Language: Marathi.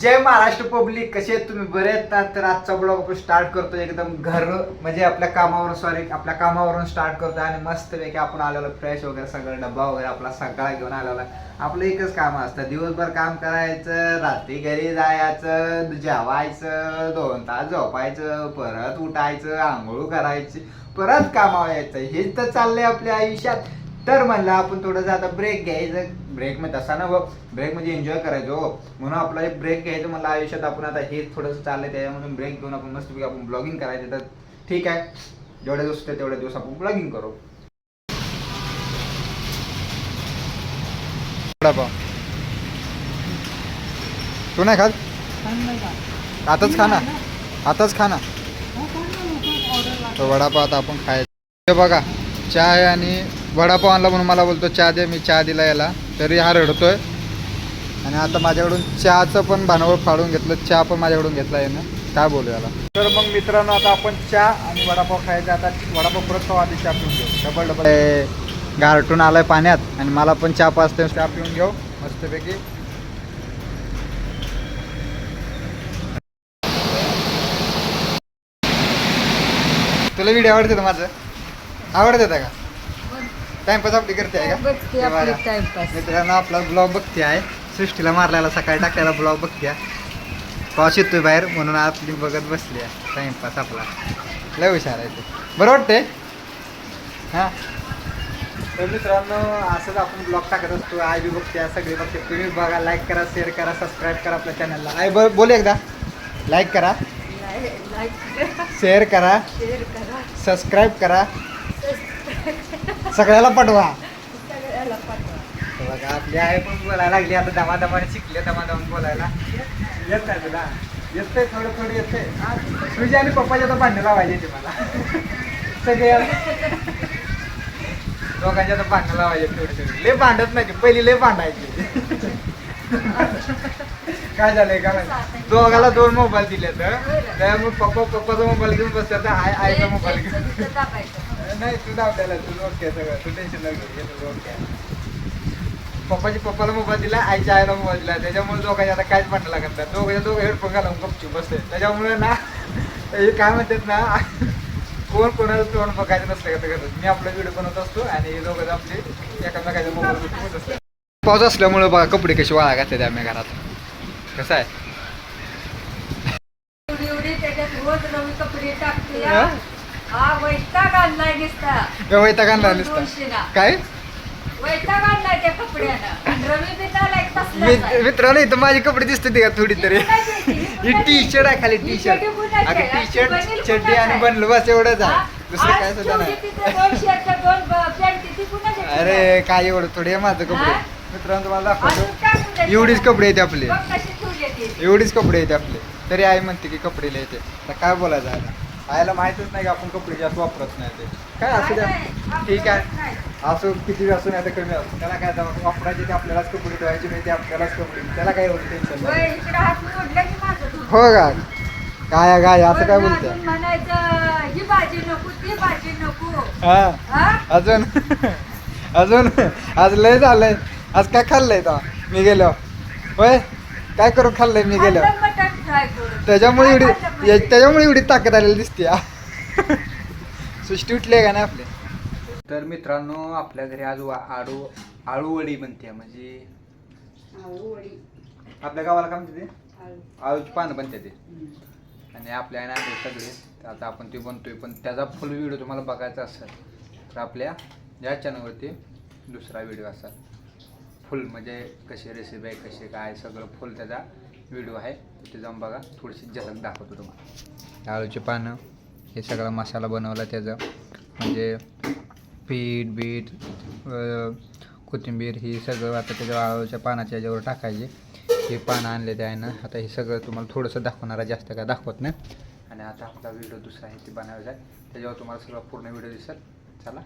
जय महाराष्ट्र पब्लिक कसे आहेत तुम्ही? बरे आहेत ना? तर आजचा ब्लॉग आपण स्टार्ट करतो एकदम घर म्हणजे आपल्या कामावरून सॉरी आपल्या कामावरून स्टार्ट करतो आणि मस्त पैकी आपण आलेलो फ्रेश वगैरे सगळं डब्बा वगैरे आपला सगळा घेऊन आलेला आपलं एकच काम असतं दिवसभर काम करायचं रात्री घरी जायचं जेवायचं दोन तास झोपायचं परत उठायचं आंघोळ करायची परत कामावर यायचं. हेच तर चाललंय आपल्या आयुष्यात. तर म्हणलं आपण थोडंसं आता ब्रेक घ्यायचं. ब्रेक म्हणजे तसा ना ब्रेक म्हणजे एन्जॉय करायचो हो. म्हणून आपला एक ब्रेक घ्यायचं मला आयुष्यात आपण आता हे थोडंसं चाललंय त्याच्यामधून ब्रेक घेऊन आपण मस्त आपण ब्लॉगिंग करायचं. तर ठीक आहे. जेवढे दिवस होते तेवढे दिवस आपण ब्लॉगिंग करू. वडापाव तू नाही खात? आताच खा ना. आताच खा ना. तो वडापाव आता आपण खायचं. हे बघा चहा आहे आणि वडापाव आणला म्हणून मला बोलतो चहा दे मी चहा दिला याला. तरी हा रडतोय. आणि आता माझ्याकडून चहाचं पण भांडवल फाडून घेतलं चहा पण माझ्याकडून घेतला यानं. काय बोलू याला. तर मग मित्रांनो आता आपण चहा आणि वडापाव खायचा आता वडापाव परत आधी चहा पिऊन घेऊ. Double double. गारटून आलाय पाण्यात आणि मला पण चहा पाचते चहा पिऊन घेऊ मस्तपैकी. तुला व्हिडिओ आवडते माझं? आवडत का? टाइमपास आपली करते आहे का? बघते आपली बघा. टाइमपास मित्रांनो आपला ब्लॉग बघते आहे. सृष्टीला मारलेला सकाळी टाकलेला ब्लॉग बघते आहे. पाऊस येतोय बाहेर म्हणून आपली बघत बसली आहे. टाइमपास आपला. लय हुशार आहे ते. बरं वाटते हां? तर मित्रांनो असंच आपण ब्लॉग टाकत असतो. आय बी बघते सगळे बघते. तुम्ही बघा लाईक करा शेअर करा सबस्क्राईब करा आपल्या चॅनलला आय ब बोल एकदा. लाईक करा. लाईक करा. शेअर करा. शेअर करा. सबस्क्राईब करा. सगळ्याला पाठवा सगळ्याला पाठवा बघा आपली आई पण बोलायला लागली आता दमादमाने शिकले दमादम बोलायला. येत नाही तुला. येतंय थोडं थोडं येतंय. तुझ्या आणि पप्पाच्या तर भांडण लावायचे ते मला. सगळे दोघांच्या तर भांडण लावायचे थोडे थोडे लय भांडत नाही ते. पहिली लय भांडायची. काय झालंय का माहिती? दोघाला दोन मोबाईल दिले तर त्यामुळे पप्पा पप्पाचा मोबाईल घेऊन बसतात तर आई आईचा मोबाईल घेऊन. तुझं दाबायचं. नाही तू आपल्याला तू ओके सगळं. तू टेन्शन नको घेऊ. ओके पप्पाची पप्पाला मोबाईल दिला आईच्या आईला मोबाईल दिला. त्याच्यामुळे दोघांच्या आता काहीच म्हणणं लागत नाही. दोघं दोघं हेडफोन घालून गपचूप बसते त्याच्यामुळे ना हे काय म्हणतात ना कोण कोणाला तोंड बघायचं नसतं का करत मी आपला व्हिडिओ बनवत असतो आणि हे दोघं आपले एकामेकाच्या मोबाईल असतात पाऊस असल्यामुळे बघा कपडे कसे वाळा घातले आम्ही घरात. कसं आहे? एवढी एवढी त्याच्यात रोज नवी कपडे टाकते हा? हा वैताग आणलाय आणला दोनशेला. काय वैताग आणलाय त्या कपड्यानं रवी. मित्रांनो इथं माझी कपडे दिसते ते का थोडी तरी ही? टी शर्ट आहे खाली टी शर्ट अगं? टी शर्ट चड्डी आणि? बनलं बस एवढंच? आहे दुसरं काय सुद्धा नाही? अरे काय एवढं थोडे माझं कपडे? मित्रांनो तुम्हाला दाखवतो एवढीच? कपडे आहेत आपले. एवढीच कपडे आहेत आपले तरी आई म्हणते की कपडे लिहायचे तर काय बोलायचं आता आईला माहितच नाही की आपण कपडे जास्त वापरत नाही ते. काय असू द्या. ठीक आहे. असो किती असो नाही तर कमी असो. त्याला काय जाऊ वापरायचे ते आपल्यालाच कपडे ठेवायचे नाही ते आपल्यालाच कपडे त्याला काय एवढं टेन्शन हात दूध. हो का? काय काय असं काय बोलतंय ही भाजी नको ती भाजी नको? अजून? अजून? आज लय झालंय. आज काय खाल्लंय तो? मी गेलो. होय? काय करू खाल्लंय मी गेलो? त्याच्यामुळे एवढी? त्याच्यामुळे एवढी ताकद आलेली दिसते. सृष्टी उठली का नाही आपले तर मित्रांनो आपल्या घरी आज वा- आळू आळूवडी बनते म्हणजे. आपल्या गावाला काय म्हणते ते आळू. आळूची पानं बनते ते. आणि आपल्या आहे ना हे सगळे आता आपण ते बनतोय पण त्याचा फुल व्हिडिओ तुम्हाला बघायचा असेल तर आपल्या या चॅनलवरती दुसरा व्हिडिओ असेल फुल म्हणजे कशी रेसिपी आहे कशी काय सगळं फुल त्याचा व्हिडिओ आहे ते जाऊन बघा थोडीशी झलक दाखवतो तुम्हाला. आळूची पानं हे सगळा मसाला बनवला त्याचा. म्हणजे पीठ अं, कोथिंबीर ही सगळं आता त्याच्या आळूच्या पानाच्या याच्यावर टाकायचे. हे पानं आणले ते आहे ना आता हे सगळं तुम्हाला थोडंसं दाखवणार आहे जास्त काय दाखवत नाही. आणि आता आपला व्हिडिओ दुसरा आहे ते बनवायचा आहे. त्याच्यावर तुम्हाला सगळं पूर्ण व्हिडिओ दिसेल. चला.